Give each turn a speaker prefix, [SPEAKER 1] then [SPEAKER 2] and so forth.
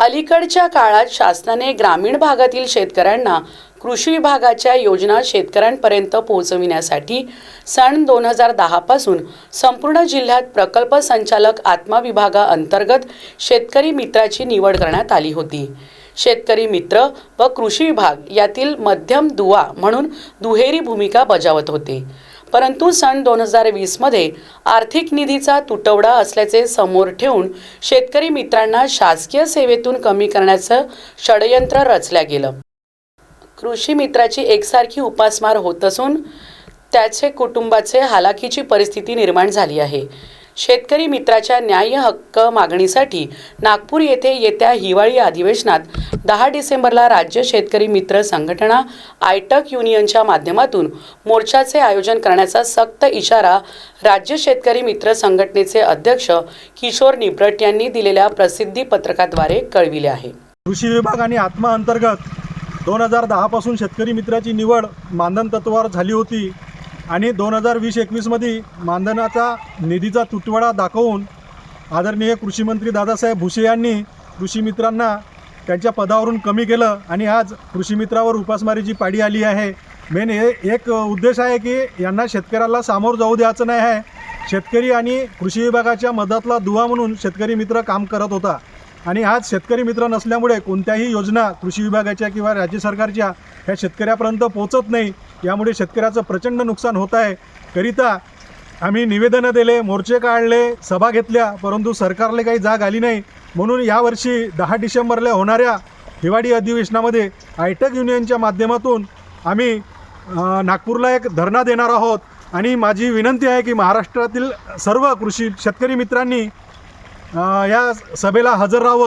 [SPEAKER 1] अलीकडच्या काळात शासनाने ग्रामीण भागातील शेतकऱ्यांना कृषी विभागाच्या योजना शेतकऱ्यांपर्यंत पोहोचविण्यासाठी सन दोन हजार दहापासून संपूर्ण जिल्ह्यात प्रकल्प संचालक आत्मा विभागाअंतर्गत शेतकरी मित्राची निवड करण्यात आली होती. शेतकरी मित्र व कृषी विभाग यातील मध्यम दुवा म्हणून दुहेरी भूमिका बजावत होते. परंतु सन दोन हजार वीसमध्ये आर्थिक निधीचा तुटवडा असल्याचे समोर ठेवून शेतकरी मित्रांना शासकीय सेवेतून कमी करण्याचं षडयंत्र रचल्या गेलं. कृषी मित्राची एकसारखी उपासमार होत असून त्याचे कुटुंबाचे हालाकीची परिस्थिती निर्माण झाली आहे. शेतकरी मित्राच्या न्याय्य हक्क मागणीसाठी नागपूर येथे येत्या हिवाळी अधिवेशनात दहा डिसेंबरला राज्य शेतकरी मित्र संघटना आयटक युनियनच्या माध्यमातून मोर्चाचे आयोजन करण्याचा सक्त इशारा राज्य शेतकरी मित्र संघटनेचे अध्यक्ष किशोर निब्रट यांनी दिलेल्या प्रसिद्धी पत्रकाद्वारे कळविले आहे.
[SPEAKER 2] कृषी विभाग आणि आत्मा अंतर्गत दोन हजार दहापासून शेतकरी मित्राची निवड मानधन तत्वावर झाली होती. आणि दोन हजार वीस एकवीसमध्ये मानधनाचा निधीचा तुटवडा दाखवून आदरणीय कृषीमंत्री दादासाहेब भुसे यांनी कृषी मित्रांना त्यांच्या पदावरून कमी केलं आणि आज कृषी मित्रावर उपासमारीची पाडी आली आहे. मेन हे एक उद्देश आहे की यांना शेतकऱ्याला सामोरं जाऊ द्यायचं नाही आहे. शेतकरी आणि कृषी विभागाच्या मदतला दुवा म्हणून शेतकरी मित्र काम करत होता. आणि आज शेतकरी मित्र नसल्यामुळे कोणत्याही योजना कृषी विभागाच्या किंवा राज्य सरकारच्या ह्या शेतकऱ्यापर्यंत पोचत नाही. यामुळे शेतकऱ्याचं प्रचंड नुकसान होत आहे. करिता आम्ही निवेदनं दिले मोर्चे काढले सभा घेतल्या परंतु सरकारला काही जाग आली नाही. म्हणून यावर्षी दहा डिसेंबरला होणाऱ्या हिवाळी अधिवेशनामध्ये आयटक युनियनच्या माध्यमातून आम्ही नागपूरला एक धरणा देणार आहोत. आणि माझी विनंती आहे की महाराष्ट्रातील सर्व कृषी शेतकरी मित्रांनी या सभेला हजर राहावं.